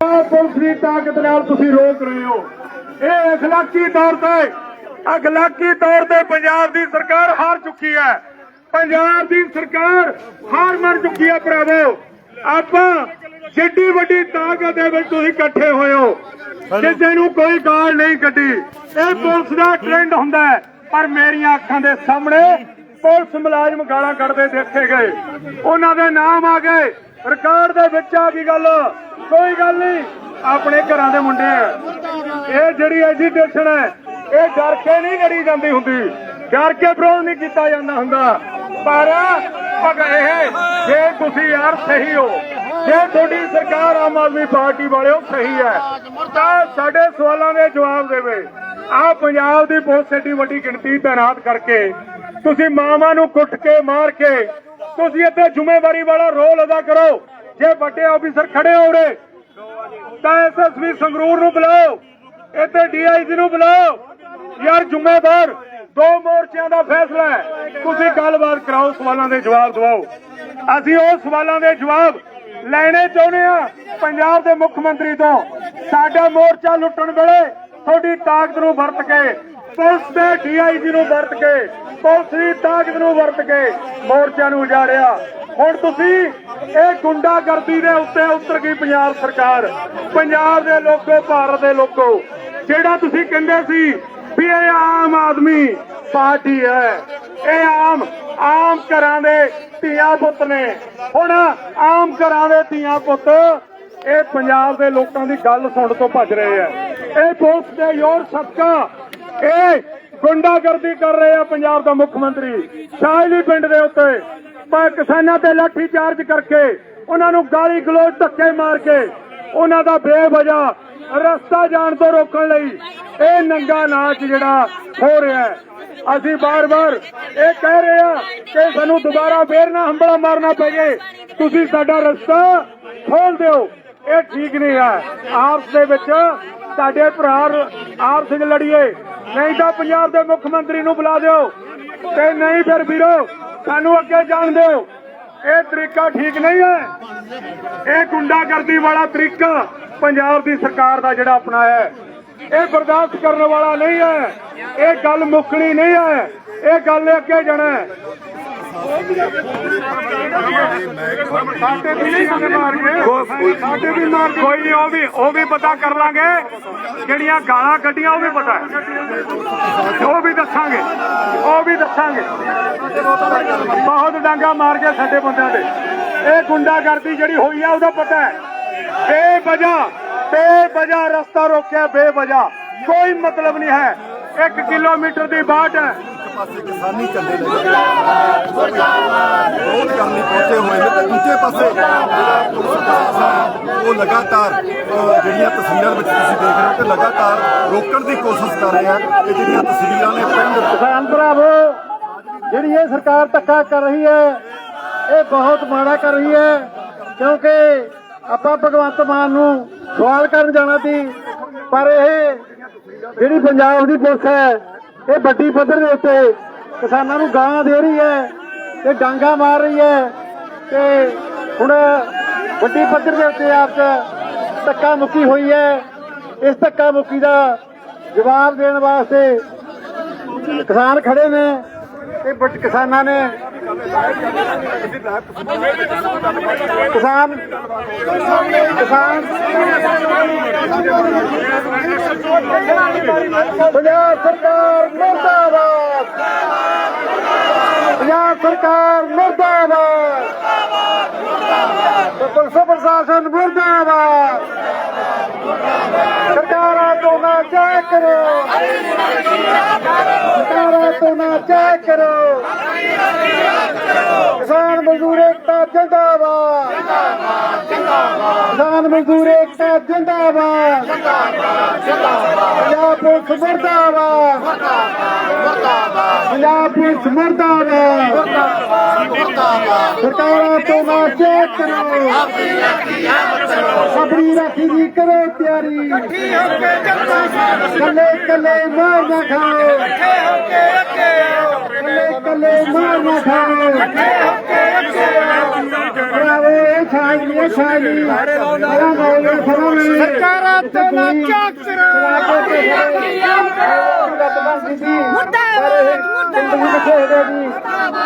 ਆਹ ਪੁਲਿਸ ਦੀ ਤਾਕਤ ਨਾਲ ਤੁਸੀਂ ਰੋਕ ਰਹੇ ਹੋ ਇਹ اخلاقی ਤੌਰ ਤੇ اخلاقی ਤੌਰ ਤੇ ਪੰਜਾਬ ਦੀ ਸਰਕਾਰ ਹਾਰ ਚੁੱਕੀ ਹੈ ਪੰਜਾਬ ਦੀ ਸਰਕਾਰ ਹਾਰ ਮੰਨ ਚੁੱਕੀ ਹੈ ਭਰਾਵੋ ਆਪਾਂ ਜਿੱਡੀ ਵੱਡੀ ਤਾਕਤ ਦੇ ਵਿੱਚ ਤੁਸੀਂ ਇਕੱਠੇ ਹੋਏ ਹੋ ਕਿਸੇ ਨੂੰ ਕੋਈ ਗਾਲ ਨਹੀਂ ਕੱਢੀ ਇਹ ਪੁਲਿਸ ਦਾ ਟ੍ਰੈਂਡ ਹੁੰਦਾ ਹੈ ਪਰ ਮੇਰੀਆਂ ਅੱਖਾਂ ਦੇ ਸਾਹਮਣੇ ਪੁਲਿਸ ਮੁਲਾਜ਼ਮ ਗਾਲਾਂ ਕੱਢਦੇ ਦੇਖੇ ਗਏ ਉਹਨਾਂ ਦੇ ਨਾਮ ਆ ਗਏ ਰਿਕਾਰਡ ਦੇ ਵਿੱਚ ਆ ਗਈ ਗੱਲ। ਕੋਈ ਗੱਲ ਨਹੀਂ। ਆਪਣੇ ਘਰਾਂ ਦੇ ਮੁੰਡੇ ਆ। ਇਹ ਜਿਹੜੀ ਐਜੀਟੇਸ਼ਨ ਹੈ, ਇਹ ਡਰ ਕੇ ਨਹੀਂ ਲੜੀ ਜਾਂਦੀ ਹੁੰਦੀ। ਡਰ ਕੇ ਵਿਰੋਧ ਨਹੀਂ ਕੀਤਾ ਜਾਂਦਾ ਹੁੰਦਾ। ਪਰ ਪਗ ਇਹ ਜੇ ਤੁਸੀਂ ਯਾਰ ਸਹੀ ਹੋ, ਜੇ ਤੁਹਾਡੀ ਸਰਕਾਰ ਆਮ ਆਦਮੀ ਪਾਰਟੀ ਵਾਲਿਓ ਸਹੀ ਹੈ, ਤਾਂ ਸਾਡੇ ਸਵਾਲਾਂ ਦੇ ਜਵਾਬ ਦੇਵੇ। ਆ ਪੰਜਾਬ ਦੀ ਬਹੁਤ ਏਡੀ ਵੱਡੀ ਗਿਣਤੀ, ਤਾਇਨਾਤ ਕਰਕੇ। ਤੁਸੀਂ ਮਾਵਾਂ ਨੂੰ ਕੁੱਟ ਕੇ, ਮਾਰ ਕੇ ਤੁਸੀਂ ਇੱਥੇ ਜ਼ਿੰਮੇਵਾਰੀ ਵਾਲਾ ਰੋਲ ਅਦਾ ਕਰੋ। ਜੇ ਵੱਡੇ ਆਫੀਸਰ ਖੜੇ ਹੋ ਰਹੇ ਤਾਂ ਐਸਐਸਪੀ ਸੰਗਰੂਰ ਨੂੰ ਬੁਲਾਓ, ਇੱਥੇ ਡੀਆਈਜੀ ਨੂੰ ਬੁਲਾਓ। ਯਾਰ ਜ਼ਿੰਮੇਵਾਰ, ਦੋ ਮੋਰਚਿਆਂ ਦਾ ਫੈਸਲਾ ਹੈ। ਤੁਸੀਂ ਗੱਲਬਾਤ ਕਰਾਓ, ਸਵਾਲਾਂ ਦੇ ਜਵਾਬ ਦਿਵਾਓ। ਅਸੀਂ ਉਹ ਸਵਾਲਾਂ ਦੇ ਜਵਾਬ ਲੈਣੇ ਚਾਹੁੰਦੇ ਆ ਪੰਜਾਬ ਦੇ ਮੁੱਖ ਮੰਤਰੀ ਤੋਂ। ਸਾਡਾ ਮੋਰਚਾ ਲੁੱਟਣ ਵੇਲੇ ਤੁਹਾਡੀ ਤਾਕਤ ਨੂੰ ਵਰਤ ਕੇ ਪੁਲਿਸ ਦੇ ਡੀਆਈਜੀ ਨੂੰ ਵਰਤ ਕੇ, ਪੁਲਿਸ ਦੀ ਤਾਕਤ ਨੂੰ ਵਰਤ ਕੇ ਮੋਰਚਾ ਨੂੰ ਉਜਾੜਿਆ। ਹੁਣ ਤੁਸੀਂ ਇਹ ਗੁੰਡਾਗਰਦੀ ਦੇ ਉੱਤੇ ਉਤਰ ਗਈ ਪੰਜਾਬ ਸਰਕਾਰ। ਪੰਜਾਬ ਦੇ ਲੋਕੋ, ਭਾਰਤ ਦੇ ਲੋਕੋ, ਜਿਹੜਾ ਤੁਸੀਂ ਕਹਿੰਦੇ ਸੀ ਵੀ ਇਹ ਆਮ ਆਦਮੀ ਪਾਰਟੀ ਹੈ, ਇਹ ਆਮ ਆਮ ਘਰਾਂ ਦੇ ਧੀਆਂ ਪੁੱਤ ਨੇ। ਹੁਣ ਆਮ ਘਰਾਂ ਦੇ ਧੀਆਂ ਪੁੱਤ, ਇਹ ਪੰਜਾਬ ਦੇ ਲੋਕਾਂ ਦੀ ਗੱਲ ਸੁਣਨ ਤੋਂ ਭੱਜ ਰਹੇ ਆ ਇਹ ਪੁਲਿਸ ਦੇ ਯੋਰ ਸਦਕਾ ਇਹ ਗੁੰਡਾਗਰਦੀ ਕਰ ਰਹੇ ਆ ਪੰਜਾਬ ਦਾ ਮੁੱਖ ਮੰਤਰੀ। ਸ਼ਾਹਲੀ ਪਿੰਡ ਦੇ ਉੱਤੇ ਪਰ ਕਿਸਾਨਾਂ ਤੇ ਲਾਠੀ ਚਾਰਜ ਕਰਕੇ ਉਹਨਾਂ ਨੂੰ ਗਾਲੀ ਗਲੋਚ ਧੱਕੇ ਮਾਰ ਕੇ ਉਹਨਾਂ ਦਾ ਬੇਵਜ੍ਹਾ ਰਸਤਾ ਜਾਣ ਤੋਂ ਰੋਕਣ ਲਈ ਇਹ ਨੰਗਾ ਨਾਚ ਜਿਹੜਾ ਹੋ ਰਿਹਾ ਹੈ। ਅਸੀਂ ਬਾਰ-ਬਾਰ ਇਹ ਕਹਿ ਰਹੇ ਆ ਕਿ ਸਾਨੂੰ ਦੁਬਾਰਾ ਫੇਰ ਨਾ ਹੰਬਲਾ ਮਾਰਨਾ ਪੈ ਜੇ। ਤੁਸੀਂ ਸਾਡਾ ਰਸਤਾ ਖੋਲ ਦਿਓ। ਇਹ ਠੀਕ ਨਹੀਂ ਹੈ। ਆਪਸ ਦੇ ਵਿੱਚ ਸਾਡੇ ਭਰਾ ਆਪਸ ਵਿੱਚ ਲੜੀਏ ਨਹੀਂ ਤਾਂ ਪੰਜਾਬ ਦੇ ਮੁੱਖ ਮੰਤਰੀ ਨੂੰ ਬੁਲਾ ਦਿਓ ਤੇ ਨਹੀਂ ਫਿਰ ਵੀਰੋ, ਸਾਨੂੰ ਅੱਗੇ ਜਾਣ ਦਿਓ। ਇਹ ਤਰੀਕਾ ਠੀਕ ਨਹੀਂ ਹੈ। ਇਹ ਗੁੰਡਾਗਰਦੀ ਵਾਲਾ ਤਰੀਕਾ ਪੰਜਾਬ ਦੀ ਸਰਕਾਰ ਦਾ ਜਿਹੜਾ ਅਪਣਾਇਆ ਹੈ, ਇਹ ਬਰਦਾਸ਼ਤ ਕਰਨ ਵਾਲਾ ਨਹੀਂ ਹੈ। ਇਹ ਗੱਲ ਮੁੱਕਣੀ ਨਹੀਂ ਹੈ। ਇਹ ਗੱਲ ਅੱਗੇ ਜਾਣਾ ਸਾਡੇ ਵੀ ਨਹੀਂ ਸਾਡੇ ਮਾਰ ਕੇ ਸਾਡੇ ਵੀ ਮਾਰ ਕੋਈ ਨਹੀਂ, ਉਹ ਵੀ ਉਹ ਵੀ ਪਤਾ ਕਰ ਲਾਂਗੇ। ਜਿਹੜੀਆਂ ਗਾਲਾਂ ਕੱਢੀਆਂ, ਉਹ ਵੀ ਪਤਾ ਹੈ। ਉਹ ਵੀ ਦੱਸਾਂਗੇ। ਉਹ ਵੀ ਦੱਸਾਂਗੇ। ਬਹੁਤ ਡਾਂਗਾ ਮਾਰ ਕੇ ਸਾਡੇ ਬੰਦਿਆਂ ਦੇ ਇਹ ਗੁੰਡਾਗਰਦੀ ਜਿਹੜੀ ਹੋਈ ਆ, ਉਹਦਾ ਪਤਾ ਹੈ। ਬੇਵਜ੍ਹਾ ਬੇਵਜ੍ਹਾ ਰਸਤਾ ਰੋਕਿਆ, ਬੇਵਜ੍ਹਾ। ਕੋਈ ਮਤਲਬ ਨਹੀਂ ਹੈ। 1 ਕਿਲੋਮੀਟਰ ਦੀ ਬਾਟ ਹੈ। ਪਾਸੇ ਕਿਸਾਨੀ ਝੰਡੇ ਲੈ ਵਿਰੋਧ ਕਰਨ ਲਈ ਪਹੁੰਚੇ ਹੋਏ ਨੇ ਤੇ ਦੂਜੇ ਪਾਸੇ ਜਿਹੜਾ ਪੁਲਿਸ ਪ੍ਰਸ਼ਾਸਨ ਉਹ ਲਗਾਤਾਰ ਜਿਹੜੀਆਂ ਤਸਵੀਰਾਂ ਵਿੱਚ ਤੁਸੀਂ ਦੇਖ ਰਹੇ ਹੋ ਕਿ ਲਗਾਤਾਰ ਰੋਕਣ ਦੀ ਕੋਸ਼ਿਸ਼ ਕਰ ਰਿਹਾ ਹੈ ਇਹ ਜਿਹੜੀਆਂ ਤਸਵੀਰਾਂ ਨੇ ਪਿੰਡ ਕਿਸਾਨ ਭਰਾਵੋ, ਜਿਹੜੀ ਇਹ ਸਰਕਾਰ ਧੱਕਾ ਕਰ ਰਹੀ ਹੈ, ਇਹ ਬਹੁਤ ਮਾੜਾ ਕਰ ਰਹੀ ਹੈ, ਕਿਉਂਕਿ ਆਪਾਂ ਭਗਵੰਤ ਮਾਨ ਨੂੰ ਸਵਾਲ ਕਰਨ ਜਾਣਾ ਸੀ, ਪਰ ਇਹ ਜਿਹੜੀ ਪੰਜਾਬ ਦੀ ਪੁਲਿਸ ਹੈ ਇਹ ਵੱਡੀ ਪੱਧਰ ਦੇ ਉੱਤੇ ਕਿਸਾਨਾਂ ਨੂੰ ਗਾਂ ਦੇ ਰਹੀ ਹੈ ਤੇ ਡਾਂਗਾ ਮਾਰ ਰਹੀ ਹੈ ਤੇ ਹੁਣ ਵੱਡੀ ਪੱਧਰ ਦੇ ਉੱਤੇ ਆਪ ਧੱਕਾ ਮੁੱਕੀ ਹੋਈ ਹੈ। ਇਸ ਧੱਕਾ ਮੁੱਕੀ ਦਾ ਜਵਾਬ ਦੇਣ ਵਾਸਤੇ ਕਿਸਾਨ ਖੜੇ ਨੇ ਤੇ ਕਿਸਾਨਾਂ ਨੇ ਕਿਸਾਨ ਕਿਸਾਨ। ਪੰਜਾਬ ਸਰਕਾਰ ਮੁਰਦਾਬਾਦ। ਪੰਜਾਬ ਸਰਕਾਰ ਮੁਰਦਾਬਾਦ। ਤੇ ਪੁਲਿਸ ਪ੍ਰਸ਼ਾਸਨ ਮੁਰਦਾਬਾਦ। ਕਰੋ। ਸਰਕਾਰਾਂ ਤੋਂ ਨਾ ਜਾਇ ਕਰੋ। ਕਿਸਾਨ ਮਜ਼ਦੂਰ ਏਕਤਾ ਜਿੰਦਾਬਾਦ। ਕਿਸਾਨ ਮਜ਼ਦੂਰ ਏਕਤਾ ਜਿੰਦਾਬਾਦ। ਪੰਜਾਬ ਪੁਲਿਸ ਮੁਰਦਾਬਾਦ। ਪੰਜਾਬ ਪੁਲਿਸ ਮੁਰਦਾਬਾਦ। ਸਰਕਾਰਾਂ ਤੋਂ ਨਾ ਕਰੋ। ਆਪਣੀ ਰਾਖੀ ਦੀ ਕਰੋ ਤਿਆਰੀ। ਕੱਲੇ ਕੱਲੇ ਮਾਰ ਨਾ ਖਾਓ। ਕੱਲੇ ਕੱਲੇ ਮਾਰ ਨਾ ਖਾਓ ਬਰਾਵੋ ਇਹ ਇਹ ਛਾਈ ਬੜਾ ਮੌਜੂਦ ਫਰਮਾਂ ਸਰਕਾਰਾਂ ਤੋਂ ਨਾ ਝਾਕ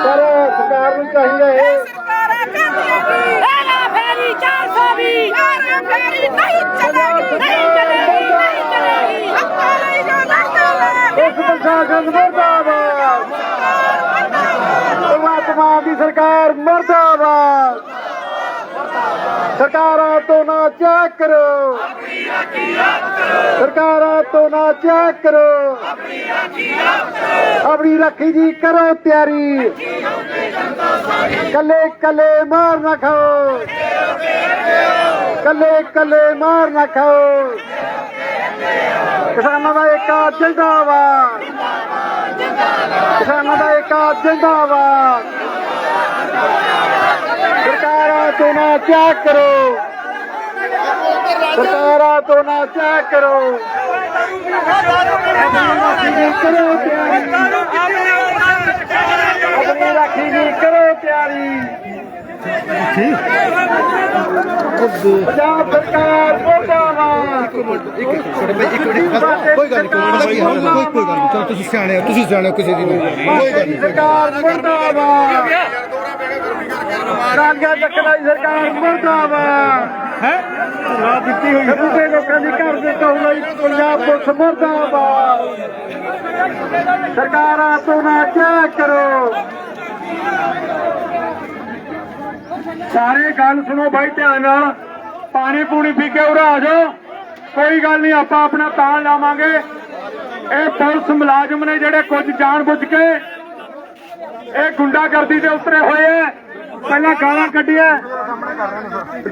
ਪਰ ਸਰਕਾਰ ਨੂੰ ਚਾਹੀਦਾ ਹੈ ਸਰਕਾਰਾਂ ਕਹਿੰਦੀਆਂ ਕਿ ਹੈਗਾ ਫੇਰੀ 400 ਵੀ ਹੈਗਾ ਫੇਰੀ ਨਹੀਂ ਚਲੇਗੀ ਨਹੀਂ ਚਲੇਗੀ ਨਹੀਂ ਚਲੇਗੀ। ਹੱਕਾਂ ਲਈ ਜੋ ਲੜਦੇ ਉਸ ਪ੍ਰਸ਼ਾਸਨ ਮਰਦਾਬਾਦ। ਭਗਵੰਤ ਮਾਨ ਦੀ ਸਰਕਾਰ, ਮਰਦਾਬਾਦ। ਸਰਕਾਰਾਂ ਤੋਂ ਨਾ ਚੈੱਕ ਕਰੋ। ਸਰਕਾਰਾਂ ਤੋਂ ਨਾ ਚੈੱਕ ਕਰੋ। ਆਪਣੀ ਰੱਖੀ ਜੀ ਕਰੋ ਤਿਆਰੀ। ਕੱਲੇ ਕੱਲੇ ਮਾਰ ਨਾ ਖਾਓ। ਕੱਲੇ ਕੱਲੇ ਮਾਰ ਨਾ ਖਾਓ। ਕਿਸਾਨਾਂ ਦਾ ਏਕਾ ਜਿੰਦਾਬਾਦ। ਕਿਸਾਨਾਂ ਦਾ ਏਕਾ ਜਿੰਦਾਬਾਦ। ਸਰਕਾਰਾਂ ਤੋਂ ਨਾ ਚੈੱਕ ਕਰੋ। ਸਰਕਾਰਾਂ ਤੋਂ ਨਾ ਚੈੱਕ ਕਰੋ। ਕਰੋ ਤਿਆਰੀ ਆਪਣੀ ਰਾਖੀ ਦੀ ਕਰੋ ਤਿਆਰੀ। ਪੰਜਾਬ ਸਰਕਾਰ ਮੁਰਦਾਬਾਦ। ਕੋਈ ਗੱਲ ਨਹੀਂ ਕੋਈ ਗੱਲ ਨਹੀਂ ਕੋਈ ਗੱਲ ਨਹੀਂ ਤੁਸੀਂ ਸਿਆਣੇ ਹੋ ਤੁਸੀਂ ਸਿਆਣੇ ਹੋ ਕਿਸੇ ਦੀ ਕੋਈ ਗੱਲ ਨਹੀਂ ਸਰਕਾਰ ਮੁਰਦਾਬਾਦ। ਰਾਂਗਾ ਚੱਕਣਾ ਦੀ ਸਰਕਾਰ ਮੁਰਦਾਬਾਦ ਹੈ? ਰਾਤ ਦਿੱਤੀ ਹੋਈ ਹੈ। ਲੋਕਾਂ ਦੀ ਘਰ ਦੇ ਕਹੂਈ ਪੰਜਾਬ ਪੁਲਿਸ ਮੁਰਦਾਬਾਦ। ਸਰਕਾਰਾਂ ਤੋਂ ਨਾ ਕਿਆ ਕਰੋ। ਸਾਰੇ ਗੱਲ ਸੁਣੋ ਭਾਈ ਧਿਆਨ ਨਾਲ। ਪਾਣੀ ਪੂਣੀ ਪੀ ਕੇ ਉਰਾ ਆ ਜਾਓ। ਕੋਈ ਗੱਲ ਨਹੀਂ ਆਪਾਂ ਆਪਣਾ ਤਾਂ ਲਾਵਾਂਗੇ। ਇਹ ਪੁਲਿਸ ਮੁਲਾਜ਼ਮ ਨੇ ਜਿਹੜੇ ਕੁਝ ਜਾਣ ਬੁੱਝ ਕੇ ਇਹ ਗੁੰਡਾਗਰਦੀ ਦੇ ਉਤਰੇ ਹੋਏ ਐ ਪਹਿਲਾਂ ਗਾਲਾਂ ਕੱਢੀਆਂ।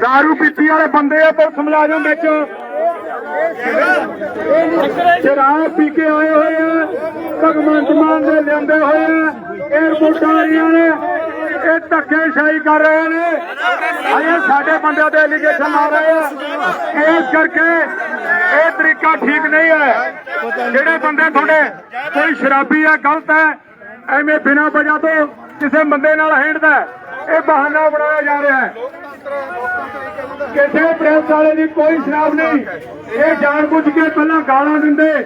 ਦਾਰੂ ਪੀਤੀ ਵਾਲੇ ਬੰਦੇ ਆ, ਪੁਲਿਸ ਮੁਲਾਜ਼ਮ ਵਿੱਚ। ਸ਼ਰਾਬ ਪੀ ਕੇ ਆਏ ਹੋਏ ਆ। ਭਗਵੰਤ ਮਾਨ ਦੇ ਲਿਆਂਦੇ ਹੋਏ ਆ। ਏਅਰਪੋਰਟਾਂ ਵਾਲੀਆਂ ਨੇ ਇਹ ਧੱਕੇਸ਼ਾਹੀ ਕਰ ਰਹੇ ਨੇ। ਅਜੇ ਸਾਡੇ ਬੰਦਿਆਂ ਤੇ ਐਲੀਗੇਸ਼ਨ ਲਾ ਰਹੇ ਆ। ਇਸ ਕਰਕੇ ਇਹ ਤਰੀਕਾ ਠੀਕ ਨਹੀਂ ਹੈ। ਜਿਹੜੇ ਬੰਦੇ ਤੁਹਾਡੇ ਕੋਈ ਸ਼ਰਾਬੀ ਆ, ਗਲਤ ਹੈ, ਐਵੇਂ ਬਿਨਾਂ ਵਜ੍ਹਾ ਤੋਂ ਕਿਸੇ ਬੰਦੇ ਨਾਲ ਹੇੜਦਾ ਇਹ ਬਹਾਨਾ ਬਣਾਇਆ ਜਾ ਰਿਹਾ ਹੈ। ਕਿਸੇ ਪ੍ਰੈਸ ਵਾਲੇ ਦੀ ਕੋਈ ਸ਼ਰਾਬ ਨਹੀਂ। ਇਹ ਜਾਣ ਜਾਣਬੁੱਝ ਕੇ ਪਹਿਲਾਂ ਗਾਲਾਂ ਦਿੰਦੇ।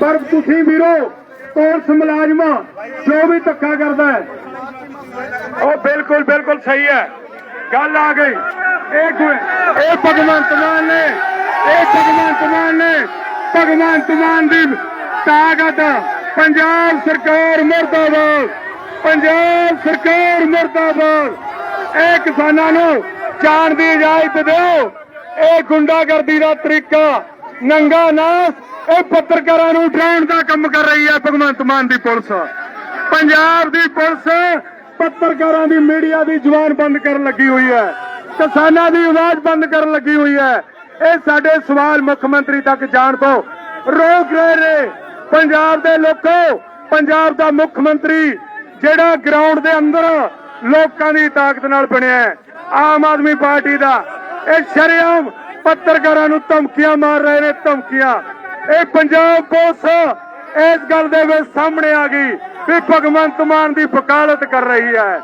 ਪਰ ਤੁਸੀਂ ਵੀਰੋ, ਪੁਲਿਸ ਮੁਲਾਜ਼ਮਾਂ ਜੋ ਵੀ ਧੱਕਾ ਕਰਦਾ ਹੈ। ਉਹ ਬਿਲਕੁਲ ਬਿਲਕੁਲ ਸਹੀ ਹੈ। ਗੱਲ ਆ ਗਈ। ਇਹ ਇਹ ਭਗਵੰਤ ਮਾਨ ਨੇ। ਇਹ ਭਗਵੰਤ ਮਾਨ ਨੇ। ਭਗਵੰਤ ਮਾਨ ਦੀ ਤਾਕਤ ਪੰਜਾਬ ਸਰਕਾਰ ਮੁਰਦਾਬਾਦ। ਪੰਜਾਬ ਸਰਕਾਰ ਮੁਰਦਾਬਾਦ। ਇਹ ਕਿਸਾਨਾਂ ਨੂੰ ਜਾਣ ਦੀ ਇਜਾਜ਼ਤ ਦਿਓ। ਇਹ ਗੁੰਡਾਗਰਦੀ ਦਾ ਤਰੀਕਾ, ਨੰਗਾ ਨਾਸ, ਇਹ ਪੱਤਰਕਾਰਾਂ ਨੂੰ ਡਰਾਉਣ ਦਾ ਕੰਮ ਕਰ ਰਹੀ ਹੈ ਭਗਵੰਤ ਮਾਨ ਦੀ ਪੁਲਿਸ। ਪੰਜਾਬ ਦੀ ਪੁਲਿਸ ਪੱਤਰਕਾਰਾਂ ਦੀ, ਮੀਡੀਆ ਦੀ ਜ਼ੁਬਾਨ ਬੰਦ ਕਰਨ ਲੱਗੀ ਹੋਈ ਹੈ। ਕਿਸਾਨਾਂ ਦੀ ਆਵਾਜ਼ ਬੰਦ ਕਰਨ ਲੱਗੀ ਹੋਈ ਹੈ। ਇਹ ਸਾਡੇ ਸਵਾਲ ਮੁੱਖ ਮੰਤਰੀ ਤੱਕ ਜਾਣ ਤੋਂ ਰੋਕ ਰਹੇ ਨੇ। ਪੰਜਾਬ ਦੇ ਲੋਕੋ, ਪੰਜਾਬ ਦਾ ਮੁੱਖ ਮੰਤਰੀ ਜਿਹੜਾ ਗਰਾਊਂਡ ਦੇ ਅੰਦਰ ਲੋਕਾਂ ਦੀ ਤਾਕਤ ਨਾਲ ਬਣਿਆ ਹੈ, ਆਮ ਆਦਮੀ ਪਾਰਟੀ ਦਾ, ਇਹ ਸ਼ਰੇਆਮ ਪੱਤਰਕਾਰਾਂ ਨੂੰ ਧਮਕੀਆਂ ਮਾਰ ਰਹੇ ਨੇ, ਧਮਕੀਆਂ। ਇਹ ਪੰਜਾਬ ਪੁਲਿਸ ਇਸ ਗੱਲ ਦੇ ਵਿੱਚ ਸਾਹਮਣੇ ਆ ਗਈ ਵੀ ਭਗਵੰਤ ਮਾਨ ਦੀ ਵਕਾਲਤ ਕਰ ਰਹੀ ਹੈ।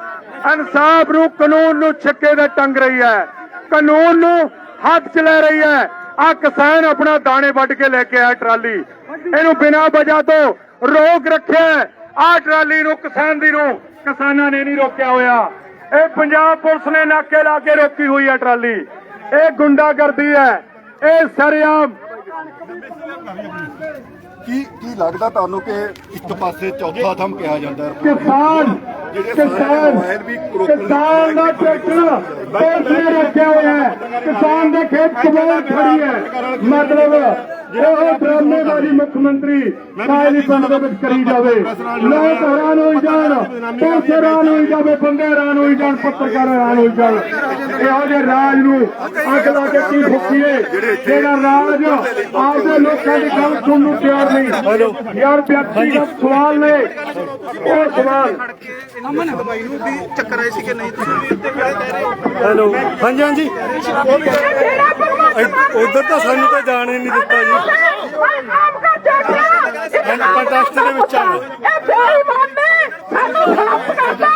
ਇਨਸਾਫ ਨੂੰ ਕਾਨੂੰਨ ਨੂੰ ਛੱਕੇ ਦੇ ਟੰਗ ਰਹੀ ਹੈ। ਕਾਨੂੰਨ ਨੂੰ ਹੱਥ 'ਚ ਲੈ ਰਹੀ ਹੈ। ਆ ਕਿਸਾਨ ਆਪਣਾ ਦਾਣੇ ਵੱਢ ਕੇ ਲੈ ਕੇ ਆਇਆ ਟਰਾਲੀ। ਇਹਨੂੰ ਬਿਨਾਂ ਵਜ੍ਹਾ ਤੋਂ ਰੋਕ ਰੱਖਿਆ ਆ ਟਰਾਲੀ ਨੂੰ ਕਿਸਾਨ ਦੀ ਨੂੰ ਕਿਸਾਨਾਂ ਨੇ ਨਹੀਂ ਰੋਕਿਆ ਹੋਇਆ। ਇਹ ਪੰਜਾਬ ਪੁਲਿਸ ਨੇ ਨਾਕੇ ਲਾ ਕੇ ਰੋਕੀ ਹੋਈ ਹੈ ਟਰਾਲੀ। ਇਹ ਗੁੰਡਾਗਰਦੀ ਹੈ ਇਹ ਸਰੇਆਮ। ਕੀ ਕੀ ਲੱਗਦਾ ਤੁਹਾਨੂੰ ਕਿ ਇੱਕ ਪਾਸੇ ਚੌਥਾ ਥੰਮ ਕਿਹਾ ਜਾਂਦਾ ਹੈ? ਕਿਸਾਨ ਕਿਸਾਨ ਕਿਸਾਨ ਦਾ ਟਰੈਕਟਰ। ਪੁਲਿਸ ਨੇ ਰੱਖਿਆ ਹੋਇਆ ਹੈ ਕਿਸਾਨ ਦੇ ਖੇਤ ਕਮਾਲ ਖੜੀ ਹੈ ਮਤਲਬ ਉਹ ਡਰਾਮੇਬਾਜ਼ੀ ਮੁੱਖ ਮੰਤਰੀ ਕਾਇਲੀ ਪਿੰਡ ਦੇ ਵਿੱਚ ਕਰੀ ਜਾਵੇ ਲੋਕ ਹੈਰਾਨ ਹੋਈ ਜਾਣ ਪੁਲਿਸ ਹੈਰਾਨ ਹੋਈ ਜਾਵੇ ਬੰਦੇ ਹੈਰਾਨ ਹੋਈ ਜਾਣ ਪੱਤਰਕਾਰ ਹੈਰਾਨ ਹੋਈ ਜਾਣ ਇਹੋ ਜਿਹੇ ਰਾਜ ਨੂੰ ਅੱਗ ਲਾ ਕੇ ਕੀ ਫੁੱਕੀਏ ਜਿਹੜਾ ਰਾਜ ਆਪਦੇ ਲੋਕਾਂ ਦੀ ਗੱਲ ਸੁਣਨ ਨੂੰ ਤਿਆਰ ਨਹੀਂ ਯਾਰ ਵਿਅਕਤੀਗਤ ਸਵਾਲ ਨੇ ਉਹ ਸਵਾਲ ਹੈਲੋ ਹਾਂਜੀ ਹਾਂਜੀ। ਉਧਰ ਤਾਂ ਸਾਨੂੰ ਤਾਂ ਜਾਣ ਹੀ ਨਹੀਂ ਦਿੱਤਾ ਜੀ। ਕੰਟੈਸਟ ਦੇ ਵਿੱਚ ਆ ਇਹ ਬੇਈਮਾਨ ਨੇ ਸਾਨੂੰ ਕਰਦਾ।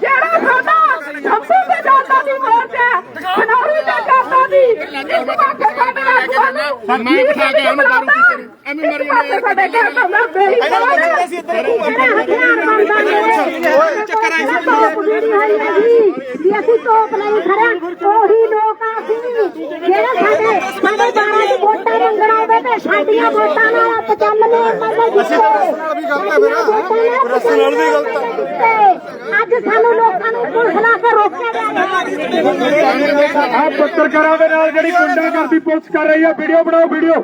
ਜਿਹੜਾ ਸਾਡਾ ਜੰਮੂ ਦੇ ਜਾਂਦਾ ਦੀ ਮੋਰਚਾ ਖਨੌਰੀ ਦੇ ਜਾਂਦਾ ਦੀ ਇਸ ਵਾਰ ਸਾਡੇ ਨਾਲ ਮੈਂ ਬਿਠਾ ਕੇ ਉਹਨੂੰ ਬਾਰੂ ਕੀ। ਕਰੂ ਐਵੇਂ ਮਰੀ ਜਾਂਦੇ ਸਾਡੇ ਘਰ ਤੋਂ ਮੈਂ ਬੇੜੀ ਪਾਉਂਦਾ ਸੀ ਤੇਰਾ ਹਥਿਆਰ ਬਣਦਾ ਮੇਰੇ ਓਏ ਚੱਕਰ ਆਈ ਸੀ। ਤੋਪ ਵੀ ਅਸੀਂ ਤੋਪ ਨਹੀਂ ਖੜਿਆ ਉਹੀ ਲੋਕ ਆ ਅਸੀਂ। ਜਿਹੜੇ ਸਾਡੇ ਸਾਡੇ ਬਾਰਾਂ ਦੀ ਵੋਟਾਂ ਮੰਗਣ ਆਉਂਦੇ ਤੇ ਸਾਡੀਆਂ ਵੋਟਾਂ ਨਾਲ ਆਪ ਚੱਲਨੇ ਮਤਲਬ ਜਿੱਤੇ ਵੀ ਗਲਤ ਹੈ ਮੇਰਾ ਪ੍ਰੈਸ ਨਾਲ ਵੀ ਗਲਤ ਹੈ ਅੱਜ ਸਾਨੂੰ ਲੋਕਾਂ ਨੂੰ ਪੁਲਿਸ ਲਾ ਕੇ ਰੋਕਿਆ ਰਿਹਾ ਆ ਪੱਤਰਕਾਰਾਂ ਦੇ ਨਾਲ ਜਿਹੜੀ ਗੁੰਡਾਗਰਦੀ ਪੁਲਿਸ ਕਰ ਰਹੀ ਹੈ ਵੀਡੀਓ ਬਣਾਓ ਵੀਡੀਓ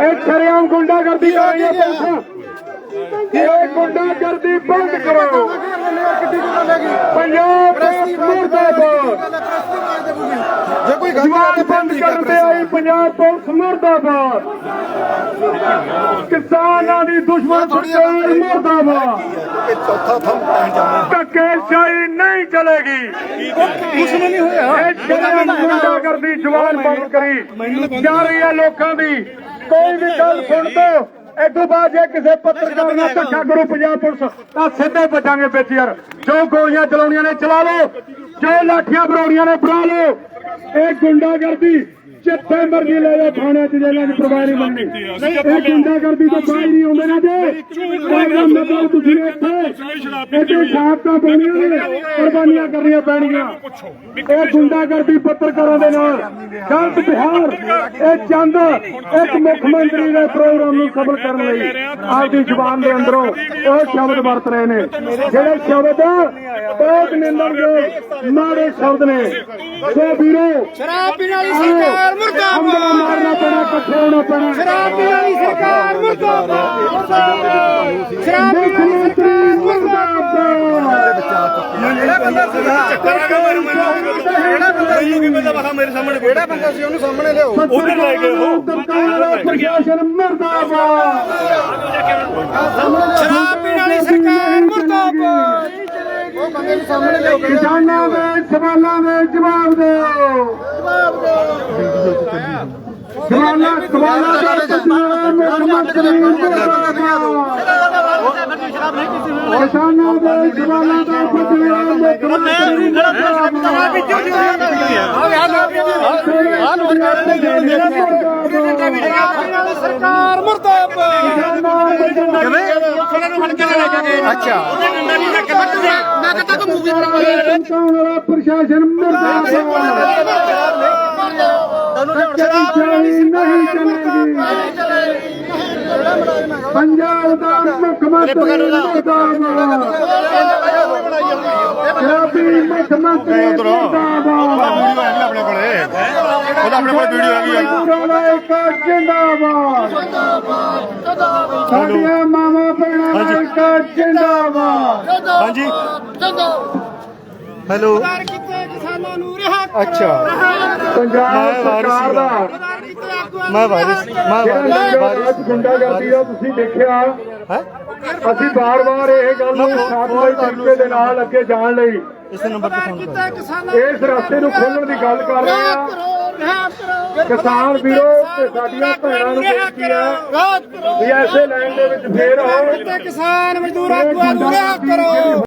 ਇਹ ਸ਼ਰੇਆਮ ਗੁੰਡਾਗਰਦੀ ਕਰ ਰਹੀ ਹੈ ਪੁਲਿਸ। ਇਹ ਗੁੰਡਾਗਰਦੀ ਬੰਦ ਕਰੋ। ਪੰਜਾਬ ਪੁਲਿਸ ਮੁਰਦਾਬਾਦ ਜਵਾਨ ਬੰਦ ਕਰਨ ਤੇ ਆਈ ਪੰਜਾਬ ਪੁਲਿਸ ਮੁਰਦਾਬਾਦ। ਕਿਸਾਨਾਂ ਦੀ ਦੁਸ਼ਮਣ ਸਰਕਾਰ ਮੁਰਦਾਬਾਦ। ਜਾਣਾ ਧੱਕੇਸ਼ਾਹੀ ਨਹੀਂ ਚਲੇਗੀ। ਕੁਛ ਨਹੀਂ ਹੋਇਆ। ਗੁੰਡਾ ਕਰਦੀ ਜਵਾਨ ਬੰਦ ਕਰੀ। ਜਾ ਰਹੀ ਹੈ ਲੋਕਾਂ ਦੀ। ਕੋਈ ਵੀ ਗੱਲ ਸੁਣ ਦੋ ਤੋਂ ਬਾਅਦ ਜੇ ਕਿਸੇ ਪੱਤਰਕਾਰ ਨਾਲ ਧੱਕਾ ਕਰੂ ਪੰਜਾਬ ਪੁਲਿਸ ਤਾਂ ਸਿੱਧੇ ਵੱਜਾਂਗੇ ਵਿੱਚ ਯਾਰ। ਜੋ ਗੋਲੀਆਂ ਚਲਾਉਣੀਆਂ ਨੇ ਚਲਾ ਲਓ। ਜੋ ਲਾਠੀਆਂ ਬਣਾਉਣੀਆਂ ਨੇ ਬਣਾ ਲਓ। ਇਹ ਗੁੰਡਾਗਰਦੀ ਜਿੱਥੇ ਮਰਜ਼ੀ ਲੈ ਜਾਓ ਥਾਣੇ 'ਚ ਜੇਲ੍ਹਾਂ 'ਚ ਪਰਵਾਹ ਨਹੀਂ ਮੰਨਣੀ ਇਹ ਗੁੰਡਾਗਰਦੀ ਤੋਂ ਬਾਹਰ ਨਹੀਂ ਆਉਂਦੇ ਨਾ ਜੇ। ਇਹਦਾ ਮਤਲਬ ਤੁਸੀਂ ਇੱਥੇ ਇੱਥੇ ਸ਼ਹਾਦਤਾਂ ਪਾਉਣੀਆਂ ਨੇ ਕੁਰਬਾਨੀਆਂ ਕਰਨੀਆਂ ਪੈਣਗੀਆਂ ਇਹ ਗੁੰਡਾਗਰਦੀ ਪੱਤਰਕਾਰਾਂ ਦੇ ਨਾਲ। ਗਲਤ ਬਿਹਾਰ ਇਹ ਚੰਦ ਇੱਕ ਮੁੱਖ ਮੰਤਰੀ ਦੇ ਪ੍ਰੋਗਰਾਮ ਨੂੰ ਸਫਲ ਕਰਨ ਲਈ ਆਪਦੀ ਜ਼ੁਬਾਨ ਦੇ ਅੰਦਰੋਂ ਉਹ ਸ਼ਬਦ ਵਰਤ ਰਹੇ ਨੇ। ਜਿਹੜੇ ਸ਼ਬਦ ਬਹੁਤ ਨਿੰਦਣਯੋਗ ਮਾੜੇ ਸ਼ਬਦ ਨੇ। ਸੋ ਵੀਰੋ ਸ਼ਰਾਬ ਪੀਣ ਵਾਲੀ ਸਰਕਾਰ ਮੁਰਦਾਬਾਦ। ਮਾਰਨਾ ਪੈਣਾ ਇਕੱਠੇ ਹੋਣਾ ਪੈਣਾ। ਸ਼ਰਾਬ ਪੀਣ ਵਾਲੀ ਸਰਕਾਰ ਮੁਰਦਾਬਾਦ। ਸ਼ਰਾਬ ਮੁੱਖ ਮੰਤਰੀ ਮੁਰਦਾਬਾਦ। ਬਚਾ ਚੁੱਕੇ ਜਿਹੜਾ ਬੰਦਾ ਚੱਕਰ ਆ ਗਿਆ ਜਿਹੜਾ ਬੰਦਾ ਸੀ ਕਿਵੇਂ ਦਾ ਪਤਾ ਮੇਰੇ ਸਾਹਮਣੇ ਕਿਹੜਾ ਬੰਦਾ ਸੀ ਉਹਨੂੰ ਸਾਹਮਣੇ ਲਿਆਓ। ਉਧਰ ਲੈ ਗਏ ਉਹ। ਪ੍ਰਸ਼ਾਸਨ ਮਰਦਾਬਾਦ। ਸ਼ਰਾਬ ਪੀਣ ਵਾਲੀ ਸਰਕਾਰ ਮੁਰਦਾਬਾਦ। ਉਹ ਬੰਦੇ ਨੂੰ ਸਾਹਮਣੇ ਲਿਆਓ ਕਿਸਾਨਾਂ ਦੇ ਸਵਾਲਾਂ ਦੇ ਜਵਾਬ ਦਿਓ। ਸਵਾਲਾਂ ਸਵਾਲਾਂ ਦੇ ਜਵਾਬ ਮੁੱਖ ਮੰਤਰੀ ਮੁਰਦਾਬਾਦ ਕਿਸਾਨਾਂ ਦੇ ਸਵਾਲਾਂ ਦਾ ਜਵਾਬ ਮੁੱਖ ਮੰਤਰੀ ਸਰਕਾਰ ਮੁਰਦਾਬਾਦ ਅੱਛਾ ਮੈਂ ਕਹਤਾ ਕੋ ਮੂਵੀ ਵਾਲਾ ਪ੍ਰਸ਼ਾਸਨ ਮਰਦਾਬਾਦ ਧੱਕੇਸ਼ਾਹੀ ਨਹੀਂ ਚਲੇਗੀ ਪੰਜਾਬ ਦਾ ਮੁੱਖ ਮੰਤਰੀ ਮੁਰਦਾਬਾਦ ਸ਼ਰਾਬੀ ਮੁੱਖ ਮੰਤਰੀ ਮੁਰਦਾਬਾਦ ਆਪਣੇ ਕੋਲੇ ਉਹਦਾ ਆਪਣੇ ਕੋਲ ਵੀਡੀਓ ਹੈਗੀ ਆ ਇੱਕ ਜਿੰਦਾਬਾਦ ਸਾਡੀਆਂ ਮਾਵਾਂ ਭੈਣਾਂ ਦਾ ਇੱਕ ਜਿੰਦਾਬਾਦ ਹਾਂਜੀ ਹੈਲੋ ਕੀਤੇ ਕਿਸਾਨਾਂ ਨੂੰ ਅੱਛਾ। ਪੰਜਾਬ ਸਰਕਾਰ ਦਾ। ਮੈਂ ਵਾਇਰਸ ਮੈਂ ਜਿਹੜਾ ਰਾਜ ਗੁੰਡਾਗਰਦੀ ਦਾ ਤੁਸੀਂ ਦੇਖਿਆ ਹੈ? ਅਸੀਂ ਬਾਰ-ਬਾਰ ਇਹ ਗੱਲ ਨੂੰ ਸਾਥਵਾਈ ਤਰੀਕੇ ਦੇ ਨਾਲ ਅੱਗੇ ਜਾਣ ਲਈ। ਇਸੇ ਨੰਬਰ ਤੇ ਫੋਨ ਕਰੋ ਇਸ ਰਸਤੇ ਨੂੰ ਖੋਲਣ ਦੀ ਗੱਲ ਕਰ ਰਹੇ ਹਾਂ। ਕਿਸਾਨ ਵੀਰੋ ਤੇ ਸਾਡੀਆਂ ਭੈਣਾਂ ਨੂੰ ਬੇਨਤੀ ਹੈ ਵੀ ਐਸੇ ਲਾਈਨ ਦੇ ਵਿੱਚ ਫੇਰ ਆਓ। ਕਿਸਾਨ ਮਜ਼ਦੂਰ ਆਗੂਆਂ ਨੂੰ ਰਿਹਾ ਕਰੋ।